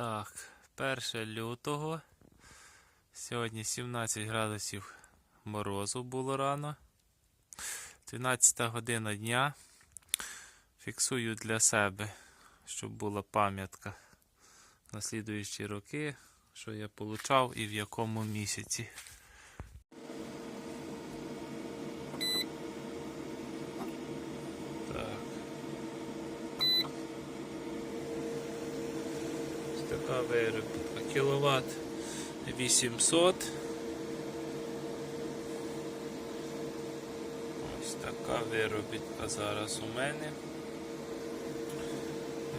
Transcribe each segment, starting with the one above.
Так, 1 лютого. Сьогодні 17 градусів морозу було рано. 12 година дня. Фіксую для себе, щоб була пам'ятка на слідуючі роки, що я получав і в якому місяці. Так. Ось така виробітка. Кіловат 800. Ось така виробітка зараз у мене.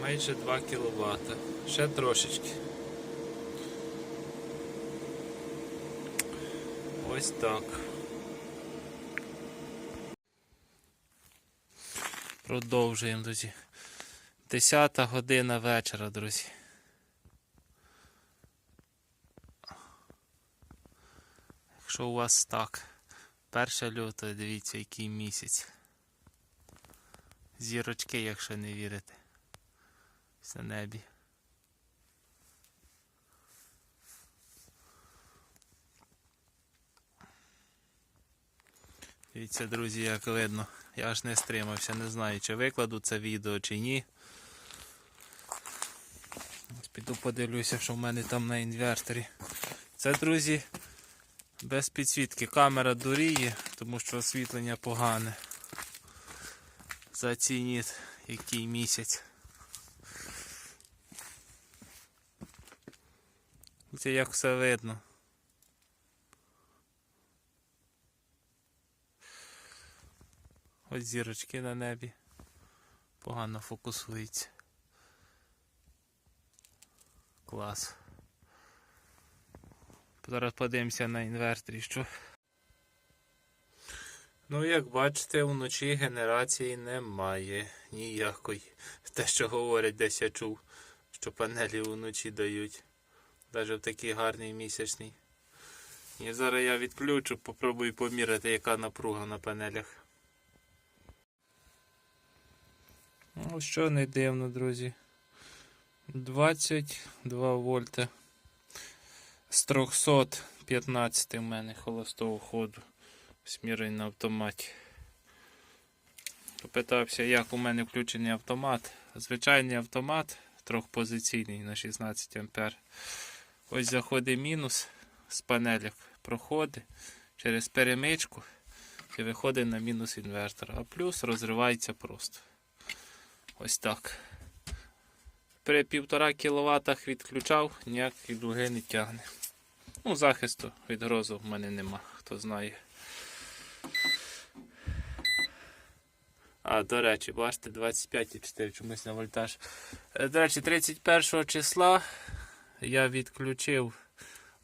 Майже 2 кВт. Ще трошечки. Ось так. Продовжуємо, друзі. 10 година вечора, друзі. Якщо у вас так, 1 лютого, дивіться, який місяць. Зірочки, якщо не вірите. На небі. Дивіться, друзі, як видно. Я аж не стримався, не знаю, чи викладу це відео, чи ні. Піду подивлюся, що в мене там на інверторі. Це, друзі, без підсвітки. Камера дуріє, тому що освітлення погане. Зацініть, який місяць. Це як все видно. Ось зірочки на небі. Погано фокусується. Клас. Зараз подивимося на інверторі, що. Ну, як бачите, вночі генерації немає ніякої. Те, що говорять, десь я чув, що панелі вночі дають. Навіть в такий гарний місячний. І зараз я відключу, попробую поміряти, яка напруга на панелях. Ну, що не дивно, друзі. 22 вольта. З 315 в мене холостого ходу. Смірий на автоматі. Попитався, як у мене включений автомат. Звичайний автомат трьохпозиційний на 16 ампер. Ось заходить мінус з панелек, проходить через перемичку і виходить на мінус інвертора. А плюс розривається просто. Ось так. При 1,5 кВт відключав, ніякої дуги не тягне. Ну, захисту від грозу в мене нема, хто знає. А, до речі, бачите, 25,4 чомусь на вольтаж. Е, До речі, 31 числа я відключив.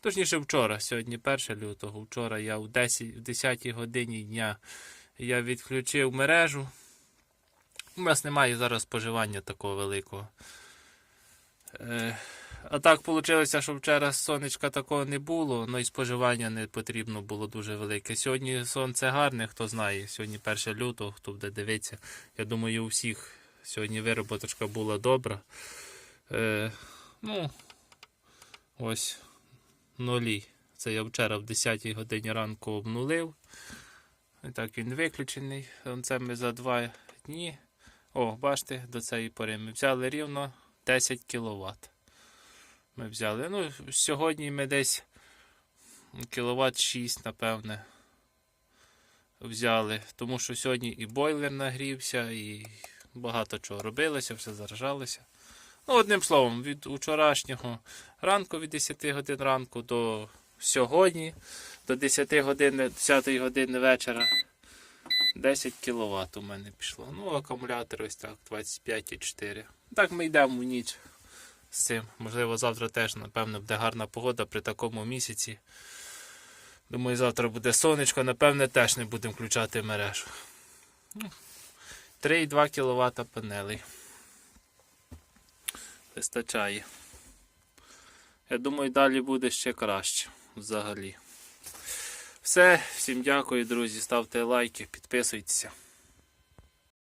Точніше вчора, сьогодні 1 лютого. Вчора я в 10, в 10 годині дня я відключив мережу. У нас немає зараз споживання такого великого. Е, а так вийшло, що вчора сонечка такого не було, але і споживання не потрібно було дуже велике. Сьогодні сонце гарне, хто знає. Сьогодні 1 лютого, хто буде дивитися. Я думаю, у всіх сьогодні вироботочка була добра. Е, ну, ось нулі. Це я вчора в 10 годині ранку обнулив. І так він виключений. Це ми за два дні. О, бачите, до цієї пори ми взяли рівно 10 кВт. Ми взяли. Ну, сьогодні ми десь кіловат 6, напевне, взяли. Тому що сьогодні і бойлер нагрівся, і багато чого робилося, все заражалося. Ну, одним словом, від вчорашнього ранку, від 10 годин ранку до сьогодні, до 10 годин, 10 години вечора. 10 кВт у мене пішло. Ну, акумулятор ось так, 25,4. Так ми йдемо в ніч з цим. Можливо, завтра теж, напевно, буде гарна погода при такому місяці. Думаю, завтра буде сонечко, напевне, теж не будемо включати мережу. Ну, 3,2 кВт панелей. Вистачає. Я думаю, далі буде ще краще взагалі. Все, всім дякую, друзі. Ставте лайки, підписуйтеся.